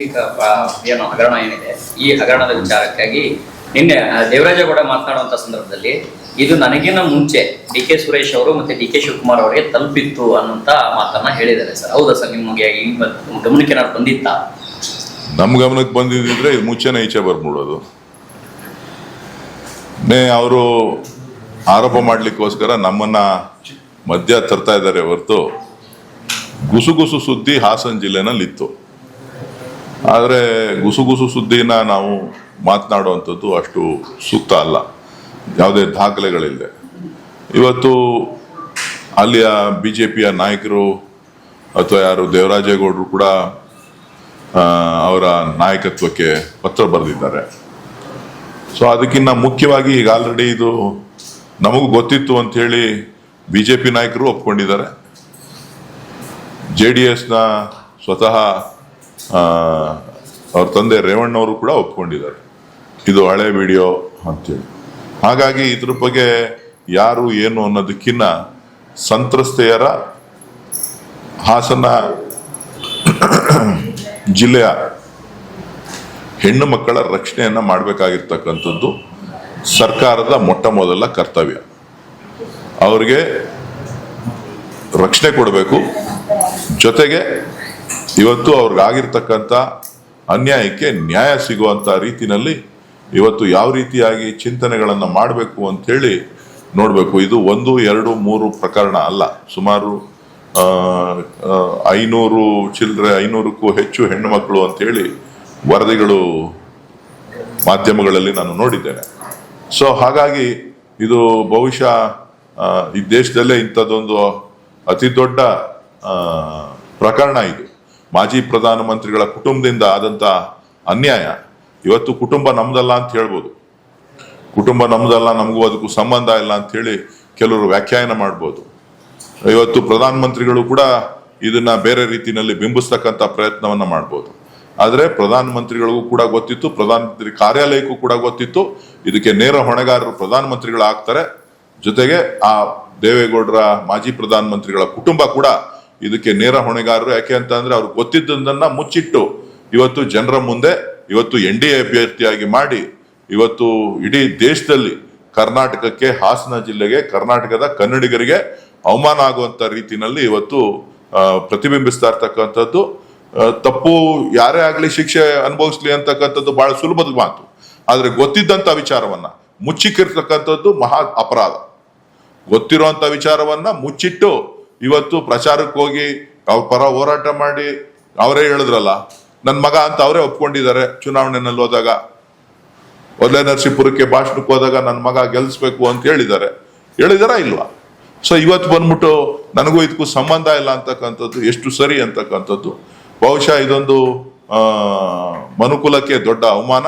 ಈಗ ಏನು ಹಗರಣ ಏನಿದೆ? ಈ ಹಗರಣದ ವಿಚಾರಕ್ಕಾಗಿ ನಿನ್ನೆ ದೇವರಾಜ ದೇವರಾಜೇಗೌಡ ಮಾತನಾಡುವಂತ ಸಂದರ್ಭದಲ್ಲಿ ಇದು ನನಗಿನ ಮುಂಚೆ ಡಿ ಕೆ ಸುರೇಶ್ ಅವರು ಮತ್ತೆ ಡಿ ಕೆ ಶಿವಕುಮಾರ್ ಅವರಿಗೆ ತಲುಪಿತ್ತು ಅನ್ನುವಂತ ಮಾತನ್ನ ಹೇಳಿದ್ದಾರೆ ಸರ್. ಹೌದಾ ಸರ್? ನಿಮಗೆ ಗಮನಕ್ಕೆ ಏನಾದ್ರು ಬಂದಿತ್ತಾ? ನಮ್ಮ ಗಮನಕ್ಕೆ ಬಂದಿದ್ದಿದ್ರೆ ಇದು ಈಚೆ ಬರ್ಬಿಡೋದು ಅವರು ಆರೋಪ ಮಾಡ್ಲಿಕ್ಕೋಸ್ಕರ ನಮ್ಮನ್ನ ಮಧ್ಯ ತರ್ತಾ ಇದ್ದಾರೆ ಹೊರತು ಗುಸುಗುಸು ಸುದ್ದಿ ಹಾಸನ ಜಿಲ್ಲೆನಲ್ಲಿ ಇತ್ತು ಆದರೆ ಗುಸುಗುಸು ಸುದ್ದಿನ ನಾವು ಮಾತನಾಡುವಂಥದ್ದು ಅಷ್ಟು ಸೂಕ್ತ ಅಲ್ಲ. ಯಾವುದೇ ದಾಖಲೆಗಳಿಲ್ಲದೆ ಇವತ್ತು ಅಲ್ಲಿಯ ಬಿ ಜೆ ಪಿಯ ನಾಯಕರು ಅಥವಾ ಯಾರು ದೇವರಾಜೇಗೌಡರು ಕೂಡ ಅವರ ನಾಯಕತ್ವಕ್ಕೆ ಪತ್ರ ಬರೆದಿದ್ದಾರೆ. ಸೊ ಅದಕ್ಕಿಂತ ಮುಖ್ಯವಾಗಿ ಈಗ ಆಲ್ರೆಡಿ ಇದು ನಮಗೂ ಗೊತ್ತಿತ್ತು ಅಂತ ಹೇಳಿ ಬಿ ಜೆ ಪಿ ನಾಯಕರು ಒಪ್ಕೊಂಡಿದ್ದಾರೆ. ಜೆ ಡಿ ಎಸ್ನ ಸ್ವತಃ ಅವ್ರ ತಂದೆ ರೇವಣ್ಣವರು ಕೂಡ ಒಪ್ಕೊಂಡಿದ್ದಾರೆ. ಇದು ಹಳೆ ವಿಡಿಯೋ ಅಂತೇಳಿ. ಹಾಗಾಗಿ ಇದ್ರ ಬಗ್ಗೆ ಯಾರು ಏನು ಅನ್ನೋದಕ್ಕಿನ್ನ ಸಂತ್ರಸ್ತೆಯರ ಹಾಸನ ಜಿಲ್ಲೆಯ ಹೆಣ್ಣು ಮಕ್ಕಳ ರಕ್ಷಣೆಯನ್ನು ಮಾಡಬೇಕಾಗಿರ್ತಕ್ಕಂಥದ್ದು ಸರ್ಕಾರದ ಮೊಟ್ಟ ಮೊದಲ ಕರ್ತವ್ಯ. ಅವ್ರಿಗೆ ರಕ್ಷಣೆ ಕೊಡಬೇಕು. ಜೊತೆಗೆ ಇವತ್ತು ಅವ್ರಿಗಾಗಿರ್ತಕ್ಕಂಥ ಅನ್ಯಾಯಕ್ಕೆ ನ್ಯಾಯ ಸಿಗುವಂತ ರೀತಿನಲ್ಲಿ ಇವತ್ತು ಯಾವ ರೀತಿಯಾಗಿ ಚಿಂತನೆಗಳನ್ನು ಮಾಡಬೇಕು ಅಂತೇಳಿ ನೋಡಬೇಕು. ಇದು ಒಂದು, ಎರಡು, ಮೂರು ಪ್ರಕರಣ ಅಲ್ಲ. ಸುಮಾರು ಐನೂರು ಚಿಲ್ಲರೆ ಐನೂರಕ್ಕೂ ಹೆಚ್ಚು ಹೆಣ್ಣುಮಕ್ಕಳು ಅಂತೇಳಿ ವರದಿಗಳು ಮಾಧ್ಯಮಗಳಲ್ಲಿ ನಾನು ನೋಡಿದ್ದೇನೆ. ಸೊ, ಹಾಗಾಗಿ ಇದು ಬಹುಶಃ ಈ ದೇಶದಲ್ಲೇ ಇಂಥದ್ದೊಂದು ಅತಿ ದೊಡ್ಡ ಪ್ರಕರಣ ಇದು. ಮಾಜಿ ಪ್ರಧಾನಮಂತ್ರಿಗಳ ಕುಟುಂಬದಿಂದ ಆದಂತ ಅನ್ಯಾಯ. ಇವತ್ತು ಕುಟುಂಬ ನಮ್ದಲ್ಲ ಅಂತ ಹೇಳ್ಬೋದು. ಕುಟುಂಬ ನಮ್ದಲ್ಲ, ನಮಗೂ ಅದಕ್ಕೂ ಸಂಬಂಧ ಇಲ್ಲ ಅಂತ ಹೇಳಿ ಕೆಲವರು ವ್ಯಾಖ್ಯಾನ ಮಾಡ್ಬೋದು. ಇವತ್ತು ಪ್ರಧಾನಮಂತ್ರಿಗಳು ಕೂಡ ಇದನ್ನ ಬೇರೆ ರೀತಿಯಲ್ಲಿ ಬಿಂಬಿಸ್ತಕ್ಕಂಥ ಪ್ರಯತ್ನವನ್ನ ಮಾಡ್ಬೋದು. ಆದ್ರೆ ಪ್ರಧಾನಮಂತ್ರಿಗಳಿಗೂ ಕೂಡ ಗೊತ್ತಿತ್ತು, ಪ್ರಧಾನಮಂತ್ರಿ ಕಾರ್ಯಾಲಯಕ್ಕೂ ಕೂಡ ಗೊತ್ತಿತ್ತು. ಇದಕ್ಕೆ ನೇರ ಹೊಣೆಗಾರರು ಪ್ರಧಾನಮಂತ್ರಿಗಳು ಆಗ್ತಾರೆ ಜೊತೆಗೆ ಆ ದೇವೇಗೌಡರ ಮಾಜಿ ಪ್ರಧಾನಮಂತ್ರಿಗಳ ಕುಟುಂಬ ಕೂಡ ಇದಕ್ಕೆ ನೇರ ಹೊಣೆಗಾರರು ಯಾಕೆ ಅಂತ ಅಂದ್ರೆ ಅವ್ರು ಗೊತ್ತಿದ್ದದನ್ನ ಮುಚ್ಚಿಟ್ಟು ಇವತ್ತು ಜನರ ಮುಂದೆ, ಇವತ್ತು ಎನ್ ಡಿ ಎ ಅಭ್ಯರ್ಥಿಯಾಗಿ ಮಾಡಿ, ಇವತ್ತು ಇಡೀ ದೇಶದಲ್ಲಿ ಕರ್ನಾಟಕಕ್ಕೆ, ಹಾಸನ ಜಿಲ್ಲೆಗೆ, ಕರ್ನಾಟಕದ ಕನ್ನಡಿಗರಿಗೆ ಅವಮಾನ ಆಗುವಂತ ರೀತಿಯಲ್ಲಿ ಇವತ್ತು ಪ್ರತಿಬಿಂಬಿಸ್ತಾ ಇರ್ತಕ್ಕಂಥದ್ದು. ತಪ್ಪು ಯಾರೇ ಆಗಲಿ ಶಿಕ್ಷೆ ಅನುಭವಿಸ್ಲಿ ಅಂತಕ್ಕಂಥದ್ದು ಬಹಳ ಸುಲಭದ ಮಾತು. ಆದ್ರೆ ಗೊತ್ತಿದ್ದಂತ ವಿಚಾರವನ್ನ, ಮುಚ್ಚಿಕ್ಕಿರ್ತಕ್ಕಂಥದ್ದು ಮಹಾ ಅಪರಾಧ. ಗೊತ್ತಿರುವಂತ ವಿಚಾರವನ್ನ ಮುಚ್ಚಿಟ್ಟು ಇವತ್ತು ಪ್ರಚಾರಕ್ಕೆ ಹೋಗಿ ಅವ್ರ ಪರ ಹೋರಾಟ ಮಾಡಿ ಅವರೇ ಹೇಳಿದ್ರಲ್ಲ ನನ್ನ ಮಗ ಅಂತ ಅವರೇ ಒಪ್ಕೊಂಡಿದ್ದಾರೆ ಚುನಾವಣೆನಲ್ಲಿ ಹೋದಾಗ. ಒಲೆ ನರಸೀಪುರಕ್ಕೆ ಭಾಷಣಕ್ಕೆ ಹೋದಾಗ ನನ್ನ ಮಗ ಗೆಲ್ಲಿಸ್ಬೇಕು ಅಂತ ಹೇಳಿದ್ದಾರೆ. ಹೇಳಿದಾರ ಇಲ್ವಾ? ಸೊ ಇವತ್ತು ಬಂದ್ಬಿಟ್ಟು ನನಗೂ ಇದಕ್ಕೂ ಸಂಬಂಧ ಇಲ್ಲ ಅಂತಕ್ಕಂಥದ್ದು, ಎಷ್ಟು ಸರಿ ಅಂತಕ್ಕಂಥದ್ದು. ಬಹುಶಃ ಇದೊಂದು ಮನುಕುಲಕ್ಕೆ ದೊಡ್ಡ ಅವಮಾನ.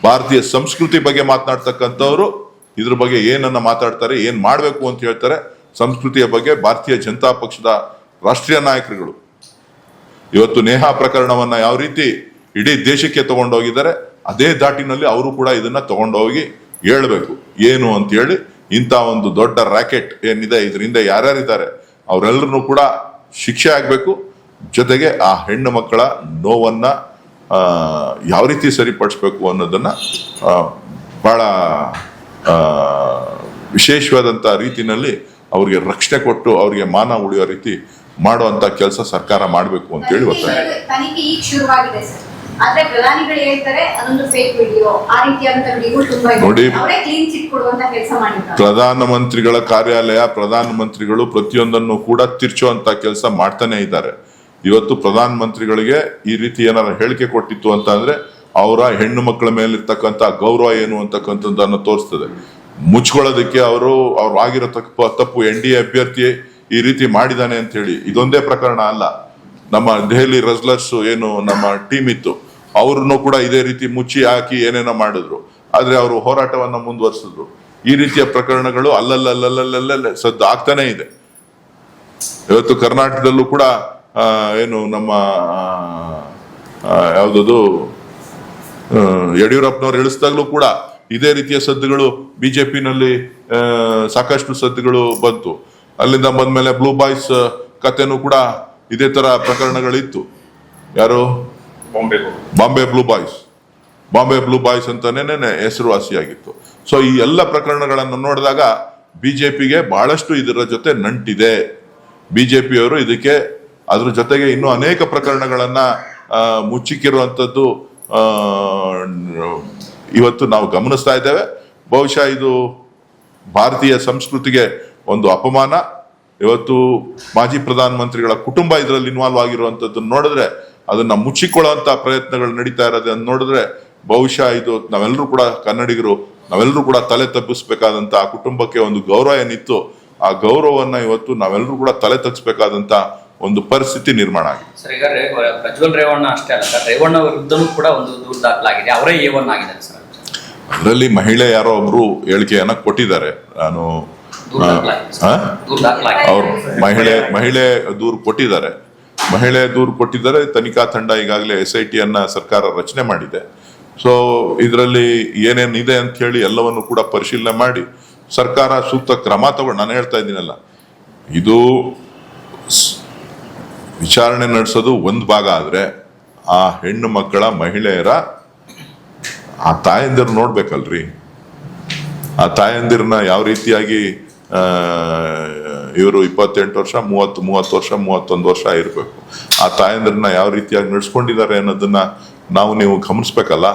ಭಾರತೀಯ ಸಂಸ್ಕೃತಿ ಬಗ್ಗೆ ಮಾತನಾಡ್ತಕ್ಕಂಥವ್ರು ಇದ್ರ ಬಗ್ಗೆ ಏನನ್ನ ಮಾತಾಡ್ತಾರೆ, ಏನ್ ಮಾಡ್ಬೇಕು ಅಂತ ಹೇಳ್ತಾರೆ. ಸಂಸ್ಕೃತಿಯ ಬಗ್ಗೆ ಭಾರತೀಯ ಜನತಾ ಪಕ್ಷದ ರಾಷ್ಟ್ರೀಯ ನಾಯಕರುಗಳು. ಇವತ್ತು ನೇಹಾ ಪ್ರಕರಣವನ್ನ ಯಾವ ರೀತಿ ಇಡೀ ದೇಶಕ್ಕೆ ತಗೊಂಡೋಗಿದ್ದಾರೆ, ಅದೇ ದಾಟಿನಲ್ಲಿ ಅವರು ಕೂಡ ಇದನ್ನ ತಗೊಂಡೋಗಿ ಹೇಳಬೇಕು. ಏನು ಅಂತ ಹೇಳಿ ಇಂಥ ಒಂದು ದೊಡ್ಡ ರ್ಯಾಕೆಟ್ ಏನಿದೆ, ಇದರಿಂದ ಯಾರ್ಯಾರಿದ್ದಾರೆ ಅವರೆಲ್ಲರೂ ಕೂಡ ಶಿಕ್ಷೆ ಆಗಬೇಕು. ಜೊತೆಗೆ ಆ ಹೆಣ್ಣು ಮಕ್ಕಳ ನೋವನ್ನ ಯಾವ ರೀತಿ ಸರಿಪಡಿಸ್ಬೇಕು ಅನ್ನೋದನ್ನ ಭಾಳ ಬಹಳ ರೀತಿಯಲ್ಲಿ ಅವ್ರಿಗೆ ರಕ್ಷಣೆ ಕೊಟ್ಟು ಅವರಿಗೆ ಮಾನ ಉಳಿಯೋ ರೀತಿ ಮಾಡುವಂತ ಕೆಲಸ ಸರ್ಕಾರ ಮಾಡಬೇಕು ಅಂತ ಹೇಳಿ ಒತ್ತಾಯ. ತನಿಖೆ ಈಗ ಶುರುವಾಗಿದೆ ಸರ್. ಆದ್ರೆ ಪ್ರಧಾನಿಗಳು ಹೇಳ್ತಾರೆ ಅದೊಂದು ಫೇಕ್ ವಿಡಿಯೋ ಆ ರೀತಿಯಾದಂತ ವಿಡಿಯೋ ತುಂಬಾ ಇದೆ. ನೋಡಿ. ಅವರೇ ಕ್ಲೀನ್ ಚಿಟ್ ಕೊಡುವಂತ ಕೆಲಸ ಮಾಡಿದ್ದಾರೆ. ಪ್ರಧಾನಮಂತ್ರಿಗಳ ಕಾರ್ಯಾಲಯ ಪ್ರಧಾನಮಂತ್ರಿಗಳು ಪ್ರತಿಯೊಂದನ್ನು ಕೂಡ ತಿರ್ಚುವಂತ ಕೆಲಸ ಮಾಡ್ತಾನೆ ಇದ್ದಾರೆ. ಇವತ್ತು ಪ್ರಧಾನಮಂತ್ರಿಗಳಿಗೆ ಈ ರೀತಿ ಏನಾರ ಹೇಳಿಕೆ ಕೊಟ್ಟಿತ್ತು ಅಂತ ಅಂದ್ರೆ ಅವರ ಹೆಣ್ಣು ಮಕ್ಕಳ ಮೇಲಿರ್ತಕ್ಕಂಥ ಗೌರವ ಏನು ಅಂತಕ್ಕಂಥದ್ದನ್ನು ತೋರಿಸ್ತದೆ. ಮುಚ್ಕೊಳ್ಳೋದಕ್ಕೆ ಅವರು, ಅವ್ರು ಆಗಿರೋ ತಪ್ಪು ತಪ್ಪು ಎನ್ ಡಿ ಎ ಅಭ್ಯರ್ಥಿ ಈ ರೀತಿ ಮಾಡಿದಾನೆ ಅಂತ ಹೇಳಿ, ಇದೊಂದೇ ಪ್ರಕರಣ ಅಲ್ಲ. ನಮ್ಮ ದೆಹಲಿ ರೆಸ್ಲರ್ಸ್ ಏನು ನಮ್ಮ ಟೀಮ್ ಇತ್ತು, ಅವ್ರನ್ನು ಕೂಡ ಇದೇ ರೀತಿ ಮುಚ್ಚಿ ಹಾಕಿ ಏನೇನೋ ಮಾಡಿದ್ರು. ಆದ್ರೆ ಅವರು ಹೋರಾಟವನ್ನ ಮುಂದುವರಿಸಿದ್ರು. ಈ ರೀತಿಯ ಪ್ರಕರಣಗಳು ಅಲ್ಲಲ್ಲಲ್ಲಲ್ಲಲ್ಲೇ ಸದ್ದು ಆಗ್ತಾನೆ ಇದೆ ಇವತ್ತು ಕರ್ನಾಟಕದಲ್ಲೂ ಕೂಡ ಏನು ನಮ್ಮ ಯಾವುದದು ಯಡಿಯೂರಪ್ಪನವ್ರು ಇಳಿಸಿದಾಗಲೂ ಕೂಡ ಇದೇ ರೀತಿಯ ಸದ್ದುಗಳು ಬಿಜೆಪಿನಲ್ಲಿ ಸಾಕಷ್ಟು ಸದ್ದುಗಳು ಬಂತು. ಅಲ್ಲಿಂದ ಬಂದ್ಮೇಲೆ ಬ್ಲೂ ಬಾಯ್ಸ್ ಕಥೆನೂ ಕೂಡ ಇದೇ ತರ ಪ್ರಕರಣಗಳಿತ್ತು. ಯಾರು? Bombay Bombay blue boys Bombay blue boys ಅಂತಾನೆ ಹೆಸರುವಾಸಿಯಾಗಿತ್ತು. ಸೊ ಈ ಎಲ್ಲ ಪ್ರಕರಣಗಳನ್ನು ನೋಡಿದಾಗ ಬಿಜೆಪಿಗೆ ಬಹಳಷ್ಟು ಇದರ ಜೊತೆ ನಂಟಿದೆ. ಬಿಜೆಪಿಯವರು ಇದಕ್ಕೆ ಅದ್ರ ಜೊತೆಗೆ ಇನ್ನೂ ಅನೇಕ ಪ್ರಕರಣಗಳನ್ನ ಮುಚ್ಚಿಕ್ಕಿರುವಂಥದ್ದು ಇವತ್ತು ನಾವು ಗಮನಿಸ್ತಾ ಇದ್ದೇವೆ. ಬಹುಶಃ ಇದು ಭಾರತೀಯ ಸಂಸ್ಕೃತಿಗೆ ಒಂದು ಅಪಮಾನ. ಇವತ್ತು ಮಾಜಿ ಪ್ರಧಾನಮಂತ್ರಿಗಳ ಕುಟುಂಬ ಇದರಲ್ಲಿ ಇನ್ವಾಲ್ವ್ ಆಗಿರುವಂಥದ್ದನ್ನು ನೋಡಿದ್ರೆ ಅದನ್ನ ಮುಚ್ಚಿಕೊಳ್ಳುವಂತ ಪ್ರಯತ್ನಗಳು ನಡೀತಾ ಇರೋದನ್ನ ನೋಡಿದ್ರೆ ಬಹುಶಃ ಇದು ನಾವೆಲ್ಲರೂ ಕೂಡ ಕನ್ನಡಿಗರು, ನಾವೆಲ್ಲರೂ ಕೂಡ ತಲೆ ತಪ್ಪಿಸ್ಬೇಕಾದಂಥ ಆ ಕುಟುಂಬಕ್ಕೆ ಒಂದು ಗೌರವ ಏನಿತ್ತು ಆ ಗೌರವವನ್ನ ಇವತ್ತು ನಾವೆಲ್ಲರೂ ಕೂಡ ತಲೆ ತಗ್ಸ್ಬೇಕಾದಂತ ಒಂದು ಪರಿಸ್ಥಿತಿ ನಿರ್ಮಾಣ ಆಗಿದೆ. ಸರ್, ಈಗ ಪ್ರಜ್ವಲ್ ರೇವಣ್ಣ ಅಷ್ಟೇ ಅಲ್ಲ ರೇವಣ್ಣ ವಿರುದ್ಧನೂ ಕೂಡ ಒಂದು ದೂರು ದಾಖಲಾಗಿದೆ. ಅವರೇ ಏವನ್ ಆಗಿದ್ದಾರೆ ಸರ್. ಅದರಲ್ಲಿ ಮಹಿಳೆ ಯಾರೋ ಒಬ್ರು ಹೇಳಿಕೆಯನ್ನ ಕೊಟ್ಟಿದ್ದಾರೆ. ನಾನು ಅವ್ರು ಮಹಿಳೆ ಮಹಿಳೆ ದೂರು ಕೊಟ್ಟಿದ್ದಾರೆ. ಮಹಿಳೆ ದೂರು ಕೊಟ್ಟಿದ್ದಾರೆ ತನಿಖಾ ತಂಡ ಈಗಾಗಲೇ ಎಸ್ ಐ ಟಿಯನ್ನ ಸರ್ಕಾರ ರಚನೆ ಮಾಡಿದೆ. ಸೊ ಇದರಲ್ಲಿ ಏನೇನಿದೆ ಅಂತ ಹೇಳಿ ಎಲ್ಲವನ್ನು ಕೂಡ ಪರಿಶೀಲನೆ ಮಾಡಿ ಸರ್ಕಾರ ಸೂಕ್ತ ಕ್ರಮ ತಗೊಂಡು ನಾನು ಹೇಳ್ತಾ ಇದ್ದೀನಲ್ಲ ಇದು ವಿಚಾರಣೆ ನಡೆಸೋದು ಒಂದು ಭಾಗ ಆದರೆ ಆ ಹೆಣ್ಣು ಮಕ್ಕಳ ಮಹಿಳೆಯರ ಆ ತಾಯಂದಿರು ನೋಡ್ಬೇಕಲ್ರಿ. ಆ ತಾಯಂದಿರನ್ನ ಯಾವ ರೀತಿಯಾಗಿ ಇವರು ಇಪ್ಪತ್ತೆಂಟು ವರ್ಷ ಮೂವತ್ತು ಮೂವತ್ತು ವರ್ಷ ಮೂವತ್ತೊಂದು ವರ್ಷ ಇರಬೇಕು. ಆ ತಾಯಂದಿರನ್ನ ಯಾವ ರೀತಿಯಾಗಿ ನಡೆಸ್ಕೊಂಡಿದ್ದಾರೆ ಅನ್ನೋದನ್ನ ನಾವು ನೀವು ಗಮನಿಸ್ಬೇಕಲ್ಲ?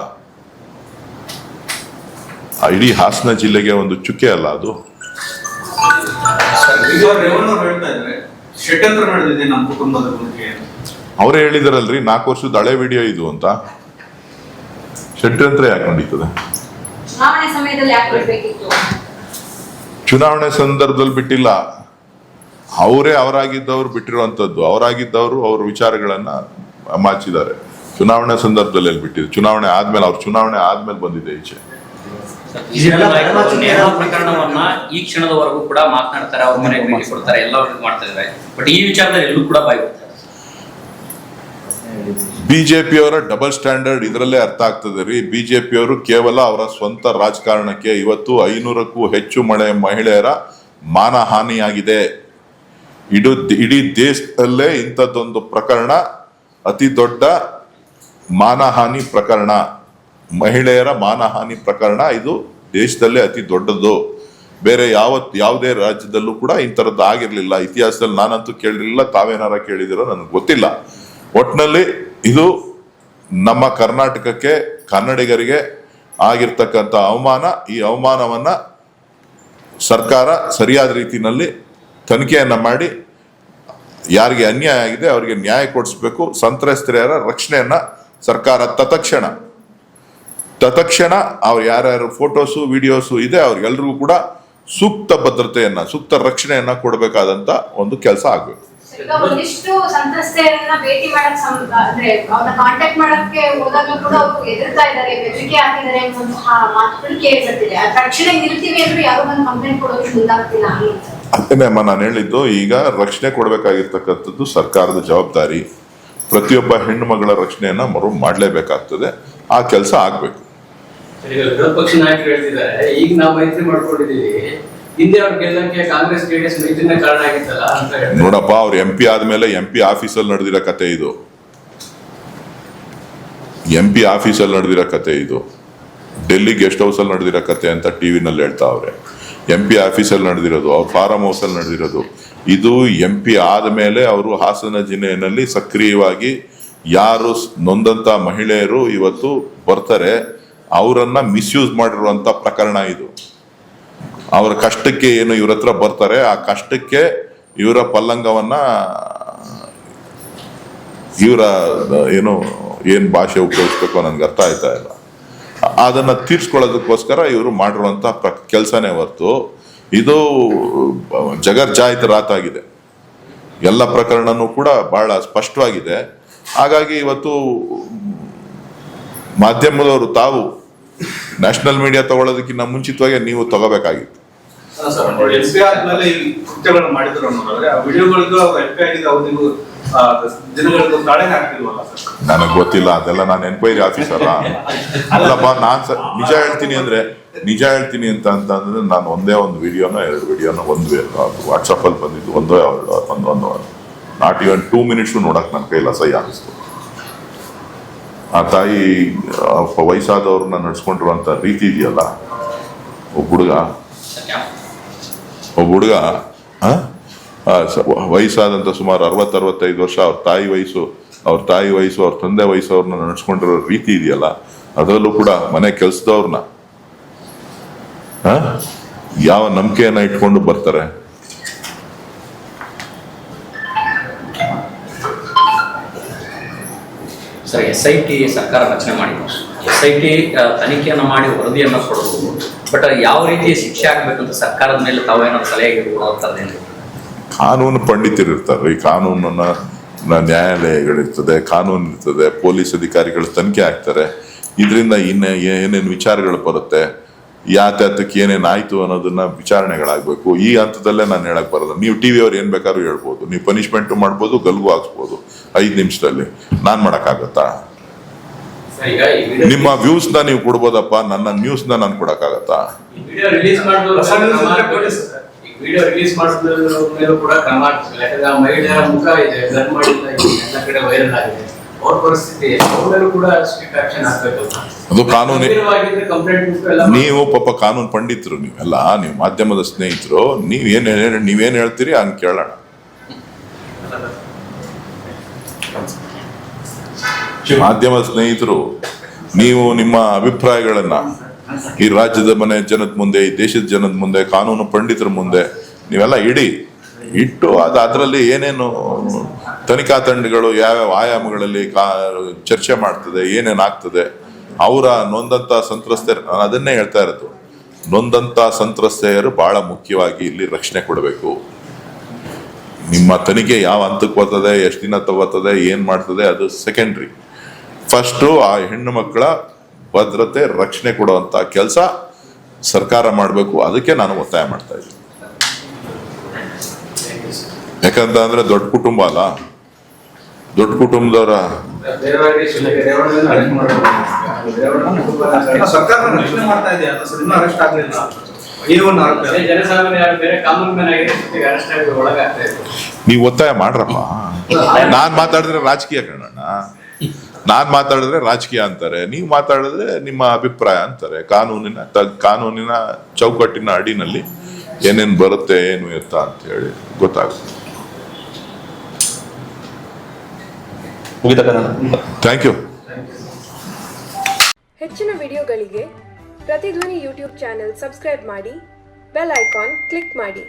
ಇಡೀ ಹಾಸನ ಜಿಲ್ಲೆಗೆ ಒಂದು ಚುಕ್ಕೆ ಅಲ್ಲ ಅದು? ಅವರೇ ಹೇಳಿದಾರಲ್ರಿ ನಾಲ್ಕು ವರ್ಷದ ಹಳೆ ವಿಡಿಯೋ ಇದು ಅಂತ. ಷಡ್ಯಂತ್ರ ಯಾಕೆ ನಡೀತದೆ? ಚುನಾವಣೆ ಸಂದರ್ಭದಲ್ಲಿ ಬಿಟ್ಟಿಲ್ಲ. ಅವರೇ ಅವರಾಗಿದ್ದವರು ಬಿಟ್ಟಿರುವಂತದ್ದು ಅವರಾಗಿದ್ದವರು ಅವ್ರ ವಿಚಾರಗಳನ್ನ ಮಾಚಿದ್ದಾರೆ. ಚುನಾವಣೆ ಸಂದರ್ಭದಲ್ಲಿ ಎಲ್ಲಿ ಬಿಟ್ಟಿದ್ರು ಚುನಾವಣೆ ಆದ್ಮೇಲೆ ಅವ್ರ ಚುನಾವಣೆ ಆದ್ಮೇಲೆ ಬಂದಿದೆ ಈಚೆ. ಪ್ರಕರಣವನ್ನ ಈ ಕ್ಷಣದವರೆಗೂ ಕೂಡ ಮಾತನಾಡ್ತಾರೆ ಅವ್ರ ಮನೆಗೆ ಕೊಡ್ತಾರೆ ಎಲ್ಲ ಮಾಡ್ತಾ ಇದ್ದಾರೆ. ಬಟ್ ಈ ವಿಚಾರದಲ್ಲಿ ಎಲ್ಲೂ ಕೂಡ ಬಾಯಿ ಬಿಜೆಪಿಯವರ ಡಬಲ್ ಸ್ಟ್ಯಾಂಡರ್ಡ್ ಇದರಲ್ಲೇ ಅರ್ಥ ಆಗ್ತದೆ ರೀ. ಬಿಜೆಪಿಯವರು ಕೇವಲ ಅವರ ಸ್ವಂತ ರಾಜಕಾರಣಕ್ಕೆ ಇವತ್ತು ಐನೂರಕ್ಕೂ ಹೆಚ್ಚು ಮಳೆ ಮಹಿಳೆಯರ ಮಾನಹಾನಿಯಾಗಿದೆ. ಇಡೀ ಇಡೀ ದೇಶದಲ್ಲೇ ಇಂಥದ್ದೊಂದು ಪ್ರಕರಣ, ಅತಿ ದೊಡ್ಡ ಮಾನಹಾನಿ ಪ್ರಕರಣ. ಮಹಿಳೆಯರ ಮಾನಹಾನಿ ಪ್ರಕರಣ ಇದು ದೇಶದಲ್ಲೇ ಅತಿ ದೊಡ್ಡದು. ಬೇರೆ ಯಾವತ್, ಯಾವುದೇ ರಾಜ್ಯದಲ್ಲೂ ಕೂಡ ಇಂಥರದ್ದು ಆಗಿರಲಿಲ್ಲ. ಇತಿಹಾಸದಲ್ಲಿ ನಾನಂತೂ ಕೇಳಿರಲಿಲ್ಲ, ತಾವೇನಾರ ಕೇಳಿದಿರೋ ನನಗೆ ಗೊತ್ತಿಲ್ಲ. ಒಟ್ನಲ್ಲಿ ಇದು ನಮ್ಮ ಕರ್ನಾಟಕಕ್ಕೆ ಕನ್ನಡಿಗರಿಗೆ ಆಗಿರ್ತಕ್ಕಂಥ ಅವಮಾನ, ಈ ಅವಮಾನವನ್ನ ಸರ್ಕಾರ ಸರಿಯಾದ ರೀತಿಯಲ್ಲಿ ತನಿಖೆಯನ್ನ ಮಾಡಿ ಯಾರಿಗೆ ಅನ್ಯಾಯ ಆಗಿದೆ ಅವರಿಗೆ ನ್ಯಾಯ ಕೊಡಿಸ್ಬೇಕು ಸಂತ್ರಸ್ತೆಯರ ರಕ್ಷಣೆಯನ್ನ ಸರ್ಕಾರ ತತ್ಕ್ಷಣ ತತ್ಕ್ಷಣ ಅವ್ರು ಯಾರ್ಯಾರು ಫೋಟೋಸು, ವಿಡಿಯೋಸು ಇದೆ ಅವ್ರಿಗೆಲ್ರಿಗೂ ಕೂಡ ಸೂಕ್ತ ಭದ್ರತೆಯನ್ನ, ಸೂಕ್ತ ರಕ್ಷಣೆಯನ್ನ ಕೊಡಬೇಕಾದಂತ ಒಂದು ಕೆಲಸ ಆಗ್ಬೇಕು. ಈಗ ಒಂದಿಷ್ಟು ಸಂತ್ರಸ್ತೆಯರನ್ನ ಭೇಟಿ ಮಾಡಕ್ ಅಂದ್ರೆ ಅವ್ರನ್ನ ಕಾಂಟ್ಯಾಕ್ಟ್ ಮಾಡಕ್ಕೆ ಹೋದಾಗ್ಲೂ ಕೂಡ ಅವರು ಎದುರ್ತಾ ಇದ್ದಾರೆ ಬೆದರಿಕೆ ಹಾಕಿದ್ದಾರೆ ಅನ್ನುವಂತಹ ಮಾತುಗಳು ಕೇಳಿ ಬರ್ತಿದೆ ತಕ್ಷಣ ನಿಲ್ತೀವಿ ಅಂದ್ರೆ ಯಾರು ಬಂದು ಕಂಪ್ಲೇಂಟ್ ಕೊಡೋದು ಮುಂದಾಗ್ತಿಲ್ಲ ಅದನ್ನೇ ಅಮ್ಮ ನಾನು ಹೇಳಿದ್ದು ಈಗ ರಕ್ಷಣೆ ಕೊಡಬೇಕಾಗಿರ್ತಕ್ಕಂಥದ್ದು ಸರ್ಕಾರದ ಜವಾಬ್ದಾರಿ. ಪ್ರತಿಯೊಬ್ಬ ಹೆಣ್ಣು ಮಗಳ ರಕ್ಷಣೆಯನ್ನ ಮರು ಮಾಡಲೇಬೇಕಾಗ್ತದೆ. ಆ ಕೆಲಸ ಆಗಬೇಕು. ಈಗ ವಿರೋಧ ಪಕ್ಷ ನಾಯಕರು ಹೇಳ್ತಿದ್ದಾರೆ ಈಗ ನಾವು ಮೈತ್ರಿ ಮಾಡ್ಕೊಂಡಿದೀವಿ ನೋಡಪ್ಪ, ಅವ್ರು ಎಂ ಪಿ ಆದ್ಮೇಲೆ ಎಂ ಪಿ ಆಫೀಸಲ್ಲಿ ನಡೆದಿರೋ ಕತೆ ಇದು. ಎಂ ಪಿ ಆಫೀಸಲ್ಲಿ ನಡೆದಿರೋ ಕತೆ ಇದು. ಡೆಲ್ಲಿ ಗೆಸ್ಟ್ ಹೌಸಲ್ಲಿ ನಡೆದಿರೋ ಕತೆ ಅಂತ ಟಿ ವಿನಲ್ಲಿ ಹೇಳ್ತಾ ಅವ್ರೆ. ಎಂ ಪಿ ಆಫೀಸಲ್ಲಿ ನಡೆದಿರೋದು, ಅವ್ರ ಫಾರಂ ಹೌಸಲ್ಲಿ ನಡೆದಿರೋದು. ಇದು ಎಂ ಪಿ ಆದಮೇಲೆ ಅವರು ಹಾಸನ ಜಿಲ್ಲೆಯಲ್ಲಿ ಸಕ್ರಿಯವಾಗಿ ಯಾರು ನೊಂದಂತ ಮಹಿಳೆಯರು ಇವತ್ತು ಬರ್ತಾರೆ, ಅವರನ್ನ ಮಿಸ್ಯೂಸ್ ಮಾಡಿರುವಂತ ಪ್ರಕರಣ ಇದು. ಅವರ ಕಷ್ಟಕ್ಕೆ ಏನು ಇವ್ರ ಹತ್ರ ಬರ್ತಾರೆ, ಆ ಕಷ್ಟಕ್ಕೆ ಇವರ ಪಲ್ಲಂಗವನ್ನ, ಇವರ, ಏನು, ಏನ್ ಭಾಷೆ ಉಪಯೋಗಿಸ್ಬೇಕು ನನ್ಗೆ ಅರ್ಥ ಆಯ್ತಾ ಇಲ್ಲ. ಅದನ್ನ ತೀರ್ಸ್ಕೊಳ್ಳೋದಕ್ಕೋಸ್ಕರ ಇವರು ಮಾಡಿರುವಂತ ಕೆಲಸನೇ ಹೊರತು ಇದು ಜಗರ್ಜಾಹಿತ ರಾತಾಗಿದೆ ಎಲ್ಲ ಪ್ರಕರಣನೂ ಕೂಡ ಬಹಳ ಸ್ಪಷ್ಟವಾಗಿದೆ. ಹಾಗಾಗಿ ಇವತ್ತು ಮಾಧ್ಯಮದವರು ತಾವು ನ್ಯಾಷನಲ್ ಮೀಡಿಯಾ ತಗೊಳ್ಳೋದಕ್ಕಿಂತ ಮುಂಚಿತವಾಗಿ ನೀವು ತಗೋಬೇಕಾಗಿತ್ತು. ಆದ್ಮೇಲೆ ಈ ಕೃತ್ಯಗಳನ್ನು ಮಾಡಿದ್ರು ಅನ್ನೋದಾದ್ರೆ ಆ ವಿಡಿಯೋಗಳಿಗೂ ಎಫ್ ಪಿ ಆಗಿದ್ದು ಅವಧಿಗೂ ಆ, ದಿನಗಳಿಗೂ ತಾಳೆನೇ ಆಗ್ತಿಲ್ವಲ್ಲ ಸರ್? ನನಗೆ ಗೊತ್ತಿಲ್ಲ ಅದೆಲ್ಲ ನಾನು ಎನ್ಕ್ವೈರಿ ಆಫೀಸರ್ ಅಲ್ಲಪ್ಪ ನಾನ್ ಸ- ನಿಜ ಹೇಳ್ತೀನಿ ಅಂದ್ರೆ ನಿಜ ಹೇಳ್ತೀನಿ ಅಂತ ಅಂತಂದ್ರೆ ನಾನು ಒಂದೇ ಒಂದು ವಿಡಿಯೋನ ಎರಡು ವಿಡಿಯೋನ ಒಂದು ವಾಟ್ಸಪ್ ಅಲ್ಲಿ ಬಂದಿದ್ದು ಒಂದೋ ಎರಡು ಒಂದು ಒಂದು ನಾಟ್ ಇವನ್ ಟೂ ಮಿನಿಟ್ಸ್ ನೋಡಕ್ ನನ್ನ ಕೈಲಿ ಸಹಿ ಅನಿಸ್ತು ಆ ತಾಯಿ ಆ, ವಯಸ್ಸಾದವ್ರನ್ನ ನಡ್ಸ್ಕೊಂಡಿರುವಂತ ರೀತಿ ಇದೆಯಲ್ಲ ಒಬ್ಬ ಹುಡುಗ? ಒಬ್ಬ ಹುಡುಗ ವಯಸ್ಸಾದಂತ ಸುಮಾರು ಅರವತ್ತರವತ್ತೈದು ವರ್ಷ ಅವ್ರ ತಾಯಿ ವಯಸ್ಸು, ಅವ್ರ ತಾಯಿ ವಯಸ್ಸು, ಅವ್ರ ತಂದೆ ವಯಸ್ಸು ಅವ್ರನ್ನ ನಡ್ಸ್ಕೊಂಡಿರೋ ರೀತಿ ಇದೆಯಲ್ಲ, ಅದರಲ್ಲೂ ಕೂಡ ಮನೆ ಕೆಲ್ಸದವ್ರನ್ನ ಯಾವ ನಂಬಿಕೆಯನ್ನ ಇಟ್ಕೊಂಡು ಬರ್ತಾರೆ? ಸರ್ ಎಸ್ ಐ ಟಿ ಸರ್ಕಾರ ರಚನೆ ಮಾಡಿದ್ರು. ಎಸ್ ಐ ಟಿ ತನಿಖೆಯನ್ನು ಮಾಡಿ ವರದಿಯನ್ನು ಕೊಡಬಹುದು. ಬಟ್ ಯಾವ ರೀತಿ ಶಿಕ್ಷೆ ಅಂತ ಸರ್ಕಾರದ ಮೇಲೆ ತಾವೇನೋ ಸಲಹೆ ಕಾನೂನು ಪಂಡಿತರು ಇರ್ತಾರೆ. ಈ ಕಾನೂನನ್ನ ನ್ಯಾಯಾಲಯಗಳಿರ್ತದೆ ಕಾನೂನು ಇರ್ತದೆ ಪೊಲೀಸ್ ಅಧಿಕಾರಿಗಳು ತನಿಖೆ ಆಗ್ತಾರೆ. ಇದರಿಂದ ಇನ್ನ ಏನೇನು ವಿಚಾರಗಳು ಬರುತ್ತೆ ಯಾತ್ಯಾತಕ್ಕೆ ಏನೇನು ಆಯ್ತು ಅನ್ನೋದನ್ನ ವಿಚಾರಣೆಗಳಾಗಬೇಕು. ಈ ಹಂತದಲ್ಲೇ ನಾನು ಹೇಳಕ್ ಬರಲ್ಲ ನೀವು ಟಿವಿ ಅವ್ರು ಏನ್ ಬೇಕಾದ್ರೂ ಹೇಳ್ಬೋದು. ನೀವು ಪನಿಷ್ಮೆಂಟ್ ಮಾಡ್ಬೋದು, ಗಲ್ಗು ಹಾಕ್ಸ್ಬೋದು. ಐದು ನಿಮಿಷದಲ್ಲಿ. ನಾನ್ ಮಾಡಕ್ಕಾಗತ್ತಾ? ನಿಮ್ಮ ವ್ಯೂಸ್ನ ನೀವು ಕೊಡ್ಬೋದಪ್ಪ ನನ್ನ ನ್ಯೂಸ್ನ ನಾನು ಕೊಡಕ್ಕಾಗತ್ತಾ? ವಿಡಿಯೋ ರಿಲೀಸ್ ಮಾಡಿದ್ರು ಹೊಸ news ಇದ್ರೆ ಕೊಡಿ ಸರ್. ಈ ವಿಡಿಯೋ ರಿಲೀಸ್ ಮಾಡಿದ್ರ ಮೇಲೂ ಕೂಡ ಕ್ರಮ ಆಗ್ತದೆ ಯಾಕಂದ್ರೆ ಆ ಮಹಿಳೆಯರ ಮುಖ ಇದೆ ಬ್ಲರ್ ಮಾಡಿಲ್ಲ ಇದು ಎಲ್ಲ ಕಡೆ ವೈರಲ್ ಆಗಿದೆ. ಅವ್ರ ಪರಿಸ್ಥಿತಿ ಅವ್ರ ಕೂಡ ಸ್ಟ್ರಿಕ್ಟ್ ಆಕ್ಷನ್ ಆಗ್ಬೇಕಲ್ಲ ಅದು ಕಾನೂನು ನೀವು ಪಾಪ ಕಾನೂನು ಪಂಡಿತರು ನೀವೆಲ್ಲ ನೀವು ಮಾಧ್ಯಮದ ಸ್ನೇಹಿತರು ನೀವೇನು ನೀವೇನ್ ಹೇಳ್ತೀರಿ ಹಂಗೆ ಕೇಳೋಣ. ಮಾಧ್ಯಮ ಸ್ನೇಹಿತರು, ನೀವು ನಿಮ್ಮ ಅಭಿಪ್ರಾಯಗಳನ್ನ ಈ ರಾಜ್ಯದ ಮನೆ ಜನದ ಮುಂದೆ, ಈ ದೇಶದ ಜನದ ಮುಂದೆ, ಕಾನೂನು ಪಂಡಿತರ ಮುಂದೆ ನೀವೆಲ್ಲ ಇಡಿ. ಇಟ್ಟು ಅದು ಅದರಲ್ಲಿ ಏನೇನು ತನಿಖಾ ತಂಡಗಳು ಯಾವ್ಯಾವ ಆಯಾಮಗಳಲ್ಲಿ ಕಾ ಚರ್ಚೆ ಮಾಡ್ತದೆ, ಏನೇನು ಆಗ್ತದೆ, ಅವರ ನೊಂದಂತ ಸಂತ್ರಸ್ತೆಯರು ನಾನು ಅದನ್ನೇ ಹೇಳ್ತಾ ಇರೋದು. ನೊಂದಂತ ಸಂತ್ರಸ್ತೆಯರು ಬಹಳ ಮುಖ್ಯವಾಗಿ ಇಲ್ಲಿ ರಕ್ಷಣೆ ಕೊಡಬೇಕು. ನಿಮ್ಮ ತನಿಖೆ ಯಾವ ಹಂತಕ್ಕೆ ಬರ್ತದೆ ಎಷ್ಟು ದಿನ ತಗೋತದೆ, ಏನ್ ಮಾಡ್ತದೆ, ಅದು ಸೆಕೆಂಡ್ರಿ ಫಸ್ಟು ಆ ಹೆಣ್ಣು ಮಕ್ಕಳ ಭದ್ರತೆ ರಕ್ಷಣೆ ಕೊಡುವಂತ ಕೆಲಸ ಸರ್ಕಾರ ಮಾಡಬೇಕು. ಅದಕ್ಕೆ ನಾನು ಒತ್ತಾಯ ಮಾಡ್ತಾ ಇದ್ದೀನಿ. ಯಾಕಂತ ಅಂದ್ರೆ ದೊಡ್ಡ ಕುಟುಂಬ ಅಲ್ಲ. ದೊಡ್ಡ ಕುಟುಂಬದವರ ನೀವು ಒತ್ತಾಯ ಮಾಡ್ರಪ್ಪ. ನಾನ್ ಮಾತಾಡಿದ್ರೆ ರಾಜಕೀಯ ಕಣಣ್ಣ ನಾನ್ ಮಾತಾಡಿದ್ರೆ ರಾಜಕೀಯ ಅಂತಾರೆ ನೀವು ಮಾತಾಡಿದ್ರೆ ನಿಮ್ಮ ಅಭಿಪ್ರಾಯ ಅಂತಾರೆ. ಕಾನೂನಿನ ಕಾನೂನಿನ ಚೌಕಟ್ಟಿನ ಅಡಿನಲ್ಲಿ ಏನೇನ್ ಬರುತ್ತೆ ಏನು ಎತ್ತ ಅಂತ ಹೇಳಿ ಗೊತ್ತಾಗುತ್ತೆ. ಥ್ಯಾಂಕ್ ಯು ಹೆಚ್ಚಿನ ವಿಡಿಯೋಗಳಿಗೆ ಪ್ರತಿಧ್ವನಿ ಯೂಟ್ಯೂಬ್ ಚಾನೆಲ್ ಸಬ್ಸ್ಕ್ರೈಬ್ ಮಾಡಿ ಬೆಲ್ ಐಕಾನ್ ಕ್ಲಿಕ್ ಮಾಡಿ.